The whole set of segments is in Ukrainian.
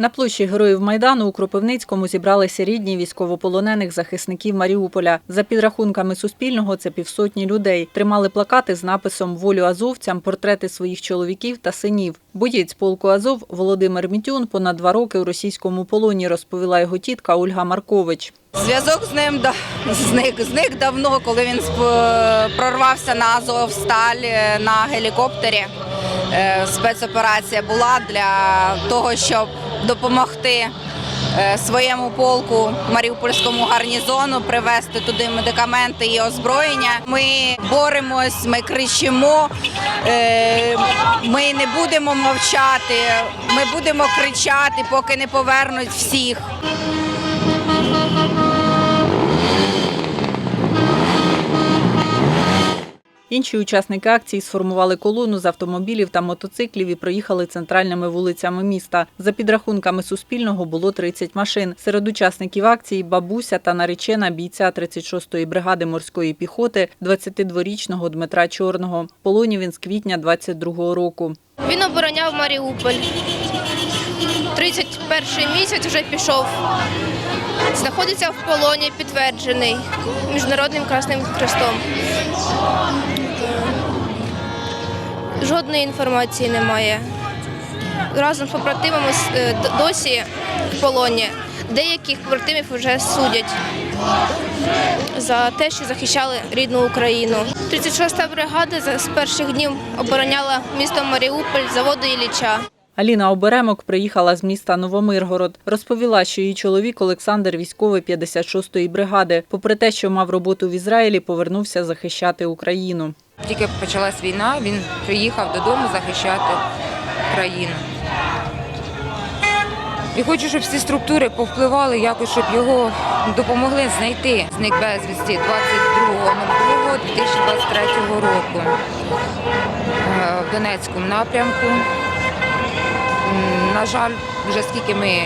На площі Героїв Майдану у Кропивницькому зібралися рідні військовополонених захисників Маріуполя. За підрахунками Суспільного, це півсотні людей. Тримали плакати з написом Волю азовцям, портрети своїх чоловіків та синів. Боєць полку Азов Володимир Мітюн понад два роки у російському полоні, розповіла його тітка Ольга Маркович. Зв'язок з ним да- зник. Зник давно, коли він прорвався на Азовсталь на гелікоптері. Е, Спецоперація була для того, щоб допомогти е, своєму полку Маріупольському гарнізону привезти туди медикаменти і озброєння. Ми боремось, ми кричимо, е, ми не будемо мовчати, ми будемо кричати, поки не повернуть всіх. Інші учасники акції сформували колону з автомобілів та мотоциклів і проїхали центральними вулицями міста. За підрахунками Суспільного було 30 машин. Серед учасників акції бабуся та наречена бійця 36-ї бригади морської піхоти 22-річного Дмитра Чорного. В полоні він з квітня 22-го року. Він обороняв Маріуполь. 31 місяць вже пішов. Знаходиться в полоні, підтверджений Міжнародним Красним Хрестом. Жодної інформації немає. Разом з побратимами е, досі в полоні. Деяких побратимів вже судять за те, що захищали рідну Україну. 36-та бригада з перших днів обороняла місто Маріуполь, заводу Ілліча. Аліна Оберемок приїхала з міста Новомиргород. Розповіла, що її чоловік Олександр військовий 56-ї бригади. Попри те, що мав роботу в Ізраїлі, повернувся захищати Україну. Тільки почалась війна, він приїхав додому захищати країну. І хочу, щоб всі структури повпливали якось, щоб його допомогли знайти. Зник безвісті 22.02.2023 року е, в Донецькому напрямку. На жаль, вже скільки ми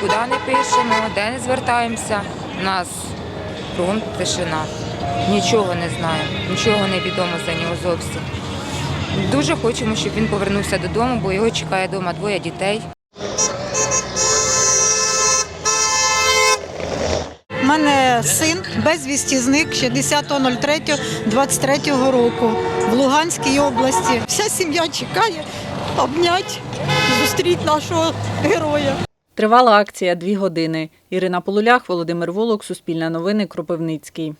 куди не пишемо, де не звертаємося, у нас фронт, тишина. Нічого не знаємо, нічого не відомо за нього зовсім. Дуже хочемо, щоб він повернувся додому, бо його чекає вдома двоє дітей. У мене син безвісті зник 60.03.23 року в Луганській області. Вся сім'я чекає обнять, зустріти нашого героя. Тривала акція дві години. Ірина Полулях, Володимир Волок, Суспільне новини, Кропивницький.